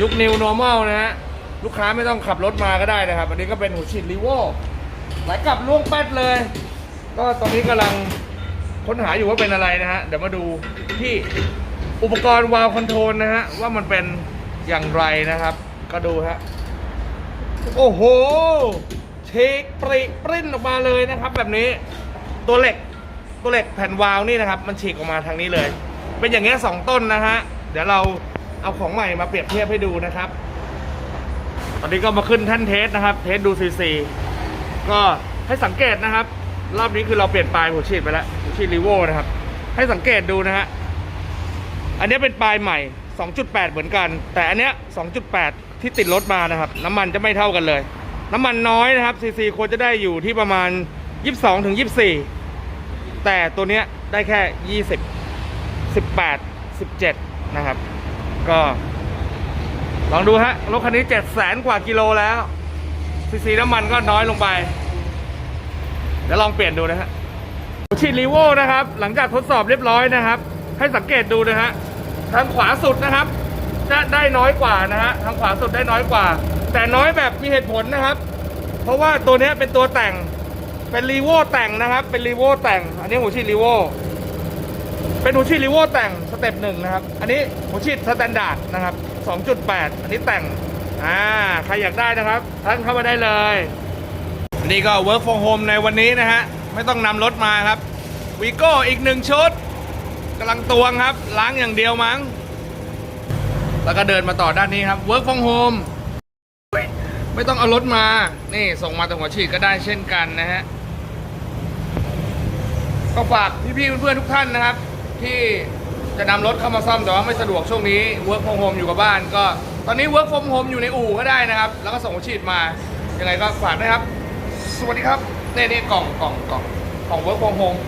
ยุค New Normal นะฮะลูกค้าไม่ต้องขับรถมาก็ได้นะครับ อันนี้ก็เป็นหัวฉีดรีโวไหลกลับล่วงแป๊ดเลย ก็ตอนนี้กำลังค้นหาอยู่ว่าเป็นอะไรนะฮะ เดี๋ยวมาดูที่อุปกรณ์วาล์วคอนโทรลนะฮะ ว่ามันเป็นอย่างไรนะครับ ก็ดูฮะ โอ้โหเชคปริปริ้นออกมาเลยนะครับ แบบนี้ตัวเหล็กตัวเหล็กแผ่นวาล์วนี่นะครับ มันฉีกออกมาทางนี้เลย เป็นอย่างเงี้ยสองต้นนะฮะ เดี๋ยวเรา เอาของใหม่มาเปรียบเทียบให้ดูนะครับ ตอนนี้ก็มาขึ้นแท่านเทสนะครับ เทสดูซีซีก็ให้สังเกตนะครับ รอบนี้คือเราเปลี่ยนปลายหัวฉีดไปแล้วหัวฉีดรีโวนะครับ ให้สังเกตดูนะฮะอันนี้เป็นปลายใหม่ 2.8 เหมือนกัน แต่อันเนี้ย 2.8 ที่ติดรถมานะครับ น้ำมันจะไม่เท่ากันเลย น้ำมันน้อยนะครับซีซีควรจะได้อยู่ที่ประมาณ 22ถึง24 แต่ตัวเนี้ยได้แค่ 20 18 17 นะครับ ก็ ลองดูฮะ รถคันนี้7 0 0แสนกว่ากิโลแล้ว ซีซีน้ำมันก็น้อยลงไป เดี๋ยวลองเปลี่ยนดูนะฮะฉีดรีโวนะครับ หลังจากทดสอบเรียบร้อยนะครับ ให้สังเกตดูนะฮะ ทางขวาสุดนะครับจะได้น้อยกว่านะฮะ ทางขวาสุดได้น้อยกว่า แต่น้อยแบบมีเหตุผลนะครับ เพราะว่าตัวนี้เป็นตัวแต่ง เป็นรีโวแต่งนะครับ เป็นรีโวแต่ง อันนี้หัวฉีดรีโว เป็นหัวฉีดรีโวแต่งสเต็ปหนึ่งนะครับ อันนี้หัวฉีดสแตนดาร์ดนะครับ 2.8 อันนี้แต่ง อ่า ใครอยากได้นะครับท่านเข้ามาได้เลยนนี้ก็ work from home ในวันนี้นะฮะ ไม่ต้องนำรถมาครับวีโก้อีกหนึ่งชุดกำลังตวงครับ ล้างอย่างเดียวมั้ง แล้วก็เดินมาต่อด้านนี้ครับ work from home เฮ้ยไม่ต้องเอารถมา นี่ส่งมาตรงหัวฉีดก็ได้เช่นกันนะฮะก็ฝากพี่ๆเพื่อนๆทุกท่านนะครับ ที่จะนำรถเข้ามาซ่อมแต่ว่าไม่สะดวกช่วงนี้ work from home อยู่กับบ้าน ก็ตอนนี้ work from home อยู่ในอู่ก็ได้นะครับ แล้วก็ส่งฉีดมายังไงก็ฝากด้วยครับ สวัสดีครับเนี่นี่กล่องกล่องกล่องของ work from home